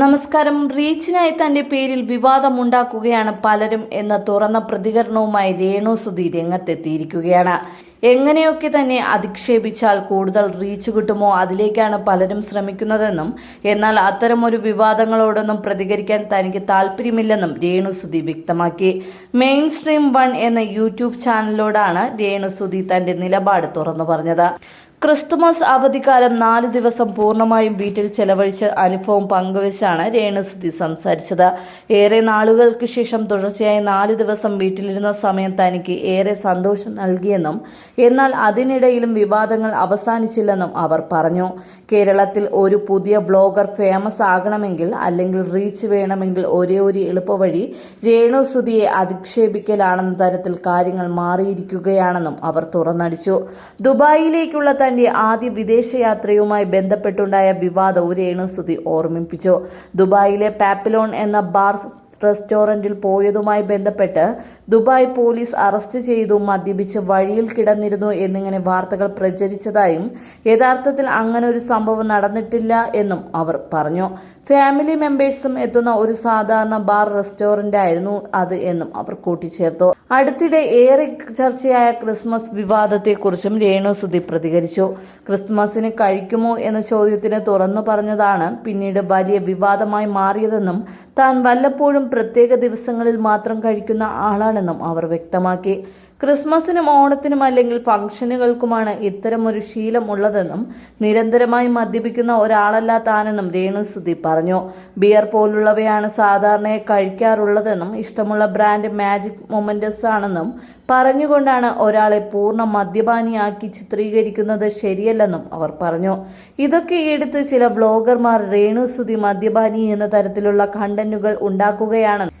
നമസ്കാരം. റീച്ചിനായി തന്റെ പേരിൽ വിവാദമുണ്ടാക്കുകയാണ് പലരും എന്ന തുറന്ന പ്രതികരണവുമായി രേണു സുധി രംഗത്തെത്തിയിരിക്കുകയാണ്. എങ്ങനെയൊക്കെ തന്നെ അധിക്ഷേപിച്ചാൽ കൂടുതൽ റീച്ച് കിട്ടുമോ അതിലേക്കാണ് പലരും ശ്രമിക്കുന്നതെന്നും എന്നാൽ അത്തരമൊരു വിവാദങ്ങളോടൊന്നും പ്രതികരിക്കാൻ തനിക്ക് താല്പര്യമില്ലെന്നും രേണു സുധി വ്യക്തമാക്കി. മെയിൻ സ്ട്രീം വൺ എന്ന യൂട്യൂബ് ചാനലിലോടാണ് രേണു സുധി തന്റെ നിലപാട് തുറന്നു പറഞ്ഞത്. ക്രിസ്തുമസ് അവധിക്കാലം നാല് ദിവസം പൂർണമായും വീട്ടിൽ ചെലവഴിച്ച അനുഭവം പങ്കുവച്ചാണ് രേണുസുതി സംസാരിച്ചത്. ഏറെ നാളുകൾക്ക് ശേഷം തുടർച്ചയായി നാല് ദിവസം വീട്ടിലിരുന്ന സമയം തനിക്ക് ഏറെ സന്തോഷം നൽകിയെന്നും എന്നാൽ അതിനിടയിലും വിവാദങ്ങൾ അവസാനിച്ചില്ലെന്നും അവർ പറഞ്ഞു. കേരളത്തിൽ ഒരു പുതിയ ബ്ലോഗർ ഫേമസ് ആകണമെങ്കിൽ അല്ലെങ്കിൽ റീച്ച് വേണമെങ്കിൽ ഒരേ ഒരു എളുപ്പവഴി രേണുസുതിയെ അധിക്ഷേപിക്കലാണെന്ന തരത്തിൽ കാര്യങ്ങൾ മാറിയിരിക്കുകയാണെന്നും അവർ തുറന്നടിച്ചു. ദുബായിലേക്കുള്ള തന്റെ ആദ്യ വിദേശയാത്രയുമായി ബന്ധപ്പെട്ടുണ്ടായ വിവാദവും രേണുസുതി ഓർമ്മിപ്പിച്ചു. ദുബായിലെ പാപ്പിലോൺ എന്ന ബാർ റെസ്റ്റോറന്റിൽ പോയതുമായി ബന്ധപ്പെട്ട് ദുബായ് പോലീസ് അറസ്റ്റ് ചെയ്തു മദ്യപിച്ച് വഴിയിൽ കിടന്നിരുന്നു എന്നിങ്ങനെ വാർത്തകൾ പ്രചരിച്ചതായും യഥാർത്ഥത്തിൽ അങ്ങനെ ഒരു സംഭവം നടന്നിട്ടില്ല എന്നും അവർ പറഞ്ഞു. ഫാമിലി മെമ്പേഴ്സും എത്തുന്ന ഒരു സാധാരണ ബാർ റെസ്റ്റോറന്റ് ആയിരുന്നു അത് എന്നും അവർ കൂട്ടിച്ചേർത്തു. അടുത്തിടെ ഏറെ ചർച്ചയായ ക്രിസ്മസ് വിവാദത്തെക്കുറിച്ചും രേണു സുധി പ്രതികരിച്ചു. ക്രിസ്മസിന് കഴിക്കുമോ എന്ന ചോദ്യത്തിന് തുറന്നു പറഞ്ഞതാണ് പിന്നീട് വലിയ വിവാദമായി മാറിയതെന്നും താൻ വല്ലപ്പോഴും പ്രത്യേക ദിവസങ്ങളിൽ മാത്രം കഴിക്കുന്ന ആളാണെന്നും അവർ വ്യക്തമാക്കി. ക്രിസ്മസിനും ഓണത്തിനും അല്ലെങ്കിൽ ഫംഗ്ഷനുകൾക്കുമാണ് ഇത്തരമൊരു ശീലം ഉള്ളതെന്നും നിരന്തരമായി മദ്യപിക്കുന്ന ഒരാളല്ല താനെന്നും രേണു സുധി പറഞ്ഞു. ബിയർ പോലുള്ളവയാണ് സാധാരണയായി കഴിക്കാറുള്ളതെന്നും ഇഷ്ടമുള്ള ബ്രാൻഡ് മാജിക് മൊമെന്റസ് ആണെന്നും പറഞ്ഞുകൊണ്ടാണ് ഒരാളെ പൂർണ മദ്യപാനിയാക്കി ചിത്രീകരിക്കുന്നത് ശരിയല്ലെന്നും അവർ പറഞ്ഞു. ഇതൊക്കെ എടുത്ത് ചില ബ്ലോഗർമാർ രേണു സുധി മദ്യപാനി എന്ന തരത്തിലുള്ള കണ്ടന്റുകൾ ഉണ്ടാക്കുകയാണെന്ന്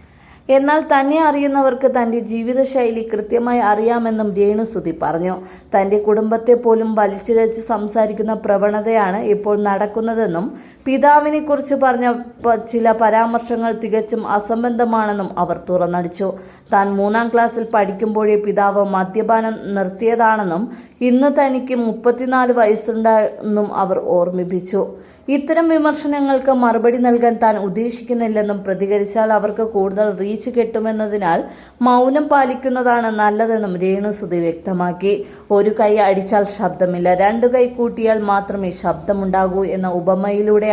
എന്നാൽ തന്നെ അറിയുന്നവർക്ക് തന്റെ ജീവിതശൈലി കൃത്യമായി അറിയാമെന്നും രേണുസുതി പറഞ്ഞു. തന്റെ കുടുംബത്തെ പോലും വലിച്ചിഴച്ച് സംസാരിക്കുന്ന പ്രവണതയാണ് ഇപ്പോൾ നടക്കുന്നതെന്നും പിതാവിനെ കുറിച്ച് പറഞ്ഞ ചില പരാമർശങ്ങൾ തികച്ചും അസംബന്ധമാണെന്നും അവർ തുറന്നടിച്ചു. താൻ മൂന്നാം ക്ലാസ്സിൽ പഠിക്കുമ്പോഴേ പിതാവ് മദ്യപാനം നിർത്തിയതാണെന്നും ഇന്ന് തനിക്ക് മുപ്പത്തിനാല് വയസ്സുണ്ടെന്നും അവർ ഓർമ്മിപ്പിച്ചു. ഇത്തരം വിമർശനങ്ങൾക്ക് മറുപടി നൽകാൻ താൻ ഉദ്ദേശിക്കുന്നില്ലെന്നും പ്രതികരിച്ചാൽ അവർക്ക് കൂടുതൽ റീച്ച് കിട്ടുമെന്നതിനാൽ മൗനം പാലിക്കുന്നതാണ് നല്ലതെന്നും രേണു സുതി വ്യക്തമാക്കി. ഒരു കൈ അടിച്ചാൽ ശബ്ദമില്ല. രണ്ടു കൈ കൂട്ടിയാൽ മാത്രമേ ശബ്ദമുണ്ടാകൂ എന്ന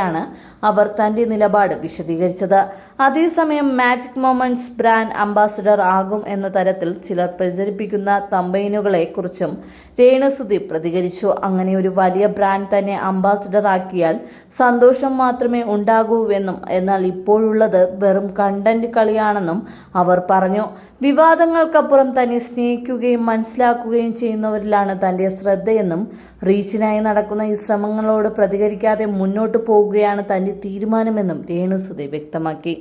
ഉപമയിലൂടെയാണ് അവർ തന്റെ നിലപാട് വിശദീകരിച്ചത്. അതേസമയം മാജിക് മൊമെന്റ്സ് ബ്രാൻഡ് അംബാസിഡർ ആകും എന്ന തരത്തിൽ ചിലർ പ്രചരിപ്പിക്കുന്ന തമ്പയിനുകളെ കുറിച്ചും രേണുസുതി പ്രതികരിച്ചു. അങ്ങനെ ഒരു വലിയ ബ്രാൻഡ് തന്നെ അംബാസിഡർ ആക്കിയാൽ സന്തോഷം മാത്രമേ ഉണ്ടാകൂവെന്നും എന്നാൽ ഇപ്പോഴുള്ളത് വെറും കണ്ടന്റ് കളിയാണെന്നും അവർ പറഞ്ഞു. വിവാദങ്ങൾക്കപ്പുറം തന്നെ സ്നേഹിക്കുകയും മനസ്സിലാക്കുകയും ചെയ്യുന്നവരിലാണ് തന്റെ ശ്രദ്ധയെന്നും റീച്ചിനായി നടക്കുന്ന ഈ ശ്രമങ്ങളോട് പ്രതികരിക്കാതെ മുന്നോട്ട് മുന്നോട്ടു പോകുകയാണ് തന്റെ തീരുമാനമെന്നും രേണു രേണുസുതി വ്യക്തമാക്കി.